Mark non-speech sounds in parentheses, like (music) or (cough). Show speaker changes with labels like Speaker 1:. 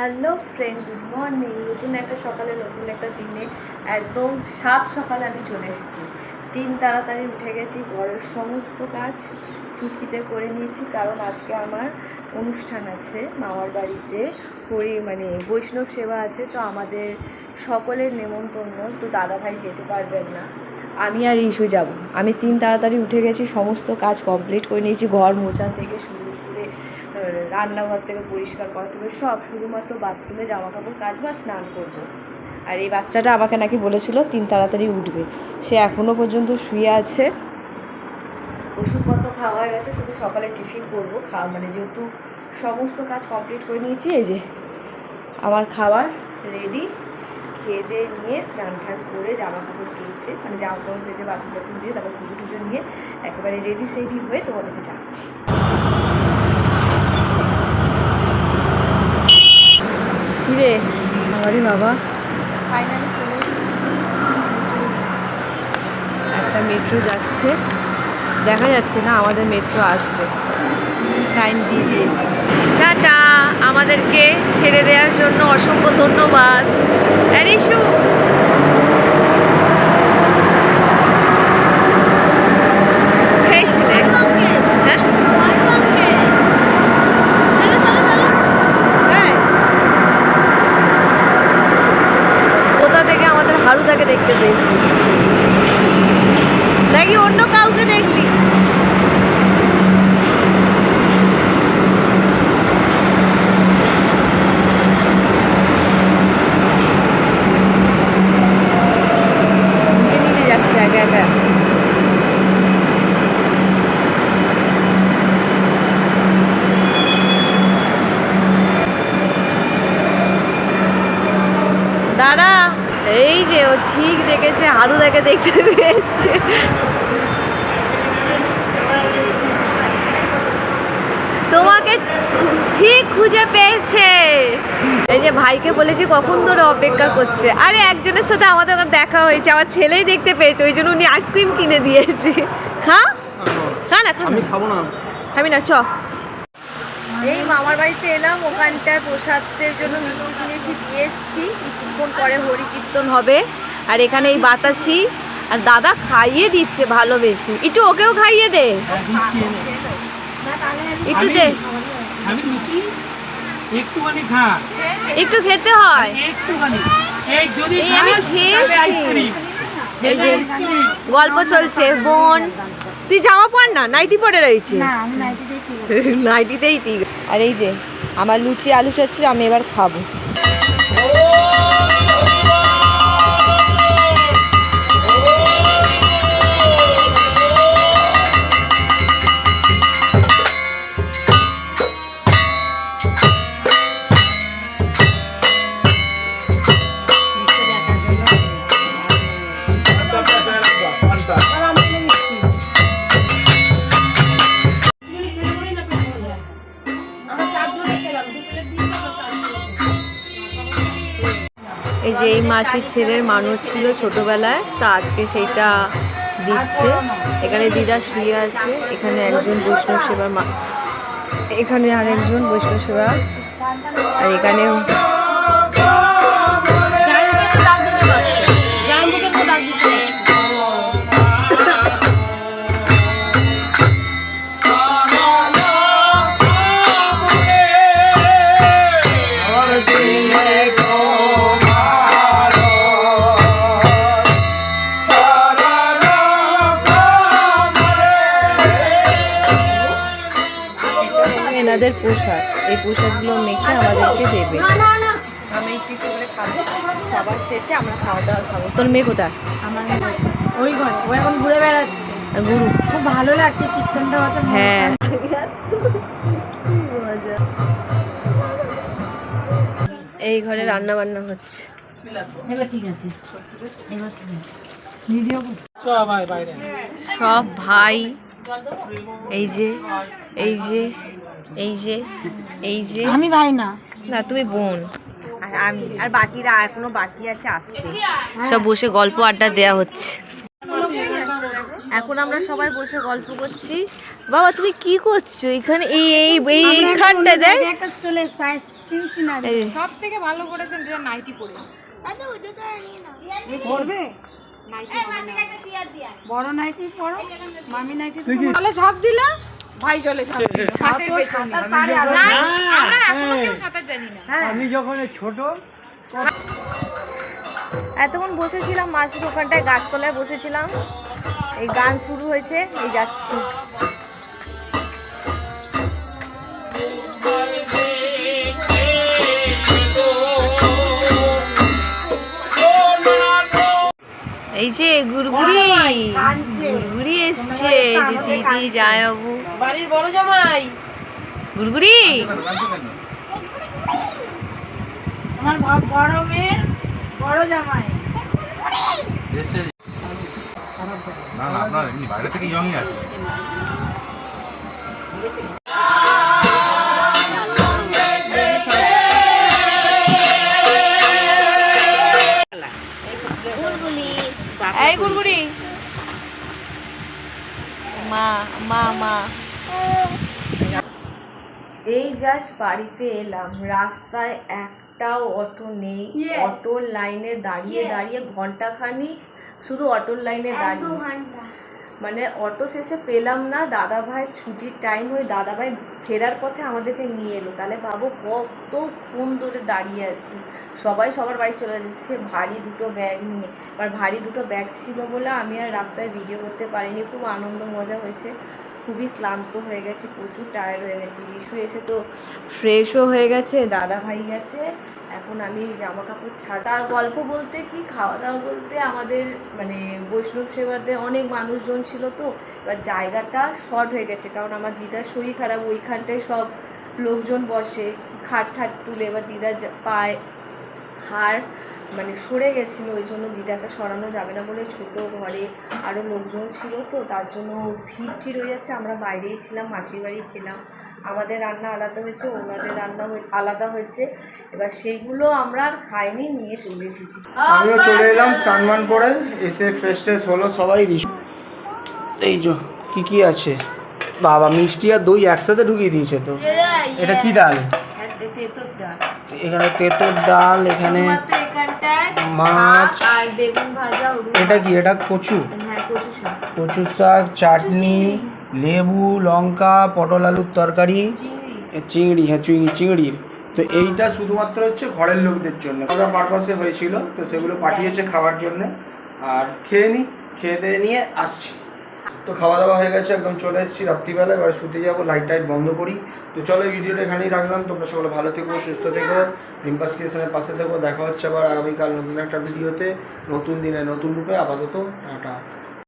Speaker 1: Hello friend, good morning. নতুন একটা সকালে, নতুন একটা দিনে একদম সাত সকালে আমি চলে এসেছি। তিন তাড়াতাড়ি উঠে গেছি, ঘরের সমস্ত কাজ চুক্তিতে করে নিয়েছি, কারণ আজকে আমার অনুষ্ঠান আছে মামার বাড়িতে। হরি মানে বৈষ্ণব সেবা আছে, তো আমাদের সকলের নেমন্তন্ন। তো দাদাভাই যেতে পারবেন না। আমি আর ইস্যু যাব। আমি তিন তাড়াতাড়ি উঠে গেছি, সমস্ত কাজ কমপ্লিট করে নিয়েছি, ঘর মোছা থেকে শুরু রান্নাঘর থেকে পরিষ্কার করা থেকে সব, শুধুমাত্র বাথরুমে জামা কাপড় কাজ বা স্নান করব। আর এই বাচ্চাটা আমাকে নাকি বলেছিল তিন তাড়াতাড়ি উঠবে। সে এখনও পর্যন্ত শুয়ে আছে। ওষুধপত্র খাওয়া হয়ে গেছে, শুধু সকালে টিফিন করব, খাওয়া মানে যেহেতু সমস্ত কাজ কমপ্লিট করে নিয়েছি, এই যে আমার খাবার রেডি। খেয়ে দিয়ে নিয়ে স্নান টান করে জামা কাপড় কিনছে মানে জামা কাপড় ভেজে বাথরুম টাথরুম দিয়ে তারপর পুজো টুজো নিয়ে একেবারে রেডি সেডি হয়ে তোমাদের কাছে আসছি। কিরে? আমারই বাবা। ফাইনালি চলে একটা মেট্রো যাচ্ছে। দেখা যাচ্ছে না আমাদের মেট্রো আসবে। টাইম দিয়ে দিয়েছে। টাটা! আমাদেরকে ছেড়ে দেওয়ার জন্য অসংখ্য ধন্যবাদ। অ্যারিসু এই ছেলে হ্যাঁ হ্যাঁ। কোথা থেকে আমাদের হারুদাকে দেখতে পেয়েছি নাকি অন্য কাউকে দেখলি নিজে নিজে যাচ্ছে একা একা দাঁড়া। এই যে ও ঠিক দেখেছে হারুদাকে দেখতে পেয়েছে। তোমাকে ঠিক খুঁজে পেয়েছে। এই যে ভাইকে বলেছি কখন ধরে অপেক্ষা করছে। আরে একজনের সাথে আমাদের ওখানে দেখা হয়েছে আমার ছেলেই দেখতে পেয়েছে ওই জন্য উনি আইসক্রিম কিনে দিয়েছে। খা খা না খা
Speaker 2: আমি খাব না
Speaker 1: খাবি না চ। এই মামার বাড়িতে এলাম ওখানটায় প্রসাদের জন্য মিষ্টি কিনেছি দিয়ে এসছি। কিছুক্ষণ পরে হরি কীর্তন হবে। আর এখানে এই বাতাসি আর দাদা খাইয়ে দিচ্ছে ভালো বেশি একটু ওকেও খাইয়ে দে। একটু দে।
Speaker 2: একটুখানি খা
Speaker 1: একটু খেতে হয়।
Speaker 2: একটুখানি। এই যদি
Speaker 1: আমি খেয়েছি। এই যে গল্প চলছে বোন। তুই জামা পর না? নাইটি পরে রয়েছে। নাইটিতেই ঠিক (laughs) আর এই যে আমার লুচি আলু চচ্চড়ি আমি এবার খাব। যে এই মাসির ছেলের মানুষ ছিল ছোটবেলায়, তা আজকে সেইটা দিচ্ছে। এখানে দিদা শুয়ে আছে, এখানে একজন বৈষ্ণব সেবার মা এখানে আরেকজন বৈষ্ণব সেবা। আর এখানে এনাদের পোশাক। এই পোশাকগুলো মেখে আমাদেরকে দেবে। আমি একটু একটু করে খাব। সবার শেষে আমরা খাওয়া দাওয়া খাব। তোর মেয়ে কোথায়?
Speaker 3: আমার ওই ঘরে। ও এখন ঘুরে বেড়াচ্ছে।
Speaker 1: গুরু
Speaker 3: খুব ভালো লাগছে। কীর্তনটা হচ্ছে
Speaker 1: হ্যাঁ। এই ঘরে রান্না বান্না হচ্ছে।
Speaker 3: এবার ঠিক আছে। এবার ঠিক আছে। ভিডিও
Speaker 2: চ ভাই বাইরে
Speaker 1: সব ভাই এই যে এই যে এই যে এই যে।
Speaker 3: আমি ভাই না।
Speaker 1: না তুমি বোন। আর আমি আর বাকিরা এখনও বাকি আছে আসতে? সব বসে গল্প আড্ডা দেয়া হচ্ছে। এখন আমরা সবাই বসে গল্প করছি। বাবা তুমি কি করছ? এখানে এই এই এই এইখানটা দেখ।
Speaker 3: একটা চলে সাইজ সিনসিনারি
Speaker 4: সব থেকে ভালো করেছেন যে নাইটি পরে।
Speaker 3: পড়বে বড় নাইটি পড়ো মামি নাইটি
Speaker 4: জলে ঝাঁপ দিলা? ভাই জলে ঝাঁপ দিল হাতের পেছনে। না, আমরা এখনও কেউ সাঁতার জানি না।
Speaker 2: আমি যখন ছোট
Speaker 1: এতক্ষণ বসেছিলাম মাছের ওখানটায় গাছতলায় বসেছিলাম। এই গান শুরু হয়েছে এই যাচ্ছি। এই যে গুড়গুড়ি গুড়গুড়ি এসছে। দিদি জামাইবাবু
Speaker 4: বাড়ির বড় জামাই।
Speaker 1: গুড়গুড়ি?
Speaker 3: আমার বড় মেয়ের বড় জামাই।
Speaker 5: এসে না না আপনার এমনি বাইরে থেকে ইয়ংই আছে।
Speaker 1: এই গুড়গুড়ি। মা মা মা। এই জাস্ট বাড়িতে এলাম। রাস্তায় একটাও অটো নেই। অটোর লাইনে দাঁড়িয়ে দাঁড়িয়ে ঘণ্টা খানি শুধু অটোর লাইনে দাঁড়িয়ে। মানে অটো শেষে পেলাম না দাদা ভাই ছুটির টাইম হয়ে দাদা ভাই ফেরার পথে আমাদেরকে নিয়ে এলো। তাহলে ভাবো কতক্ষণ ধরে দাঁড়িয়ে আছি। সবাই সবার বাড়ি চলে যাচ্ছে সে ভারী দুটো ব্যাগ নিয়ে। এবার ভারী দুটো ব্যাগ ছিল বলে আমি আর রাস্তায় ভিডিও করতে পারিনি। খুব আনন্দ মজা হয়েছে। খুবই ক্লান্ত হয়ে গেছে, প্রচুর টায়ার্ড হয়ে গেছে। ইস্যু এসে তো ফ্রেশও হয়ে গেছে, দাদা ভাই গেছে। এখন আমি জামা কাপড় ছাড় তার গল্প বলতে কি, খাওয়া দাওয়া বলতে আমাদের মানে বৈষ্ণব সেবাতে অনেক মানুষজন ছিল তো, এবার জায়গাটা শর্ট হয়ে গেছে, কারণ আমার দিদার শরীর খারাপ, ওইখানটায় সব লোকজন বসে, খাট ঠাট তুলে, এবার দিদা পায় হাড় মানে সরে গেছিল ওই জন্য দিদাকে সরানো যাবে না বলে ছোট ঘরে আরও লোকজন ছিল তো তার জন্য ভিড় টির হয়ে যাচ্ছে। আমরা বাইরেই ছিলাম মাসির বাড়ি ছিলাম। আমাদের রান্না আলাদা হয়েছে ওনাদের রান্না হয়ে- আলাদা হয়েছে। এবার সেইগুলো আমরা আর খাইনি নিয়ে চলে এসেছি।
Speaker 6: আমিও চলে এলাম স্নান করে এসে ফ্রেশ ট্রেশ হলো সবাই এই যে কি কি আছে? বাবা মিষ্টি আর দই একসাথে ঢুকিয়ে দিয়েছে তো। এটা কি ডাল? ডাল। এখানে তেঁতুর ডাল এখানে মাছ।
Speaker 1: আর বেগুন ভাজা
Speaker 6: এটা কি? এটা কচু?
Speaker 1: হ্যাঁ কচু শাক।
Speaker 6: চাটনি লেবু লঙ্কা পটল আলুর তরকারি।
Speaker 1: চিংড়ি।
Speaker 6: হ্যাঁ চিংড়ি চিংড়ি তো এইটা শুধুমাত্র হচ্ছে ঘরের লোকদের জন্য। খাওয়া পারপাসে হয়েছিল। তো সেগুলো পাঠিয়েছে খাওয়ার জন্য। আর খেয়ে নিই খেয়ে দিয়ে নিয়ে আসছি। তো খাওয়া দাওয়া হয়ে গেছে, একদম চলে এসেছি রাত্রিবেলা, এবার শুতে যাব লাইট টাইট বন্ধ করি। তো চলো ভিডিওটা এখানেই রাখলাম, তোমরা সকলে ভালো থেকো, সুস্থ থেকো রিম্পাস ক্রিয়েশনের পাশে থেকো, দেখা হচ্ছে আবার আগামীকাল নতুন একটা ভিডিওতে নতুন দিনে নতুন রূপে, আপাতত টাটা।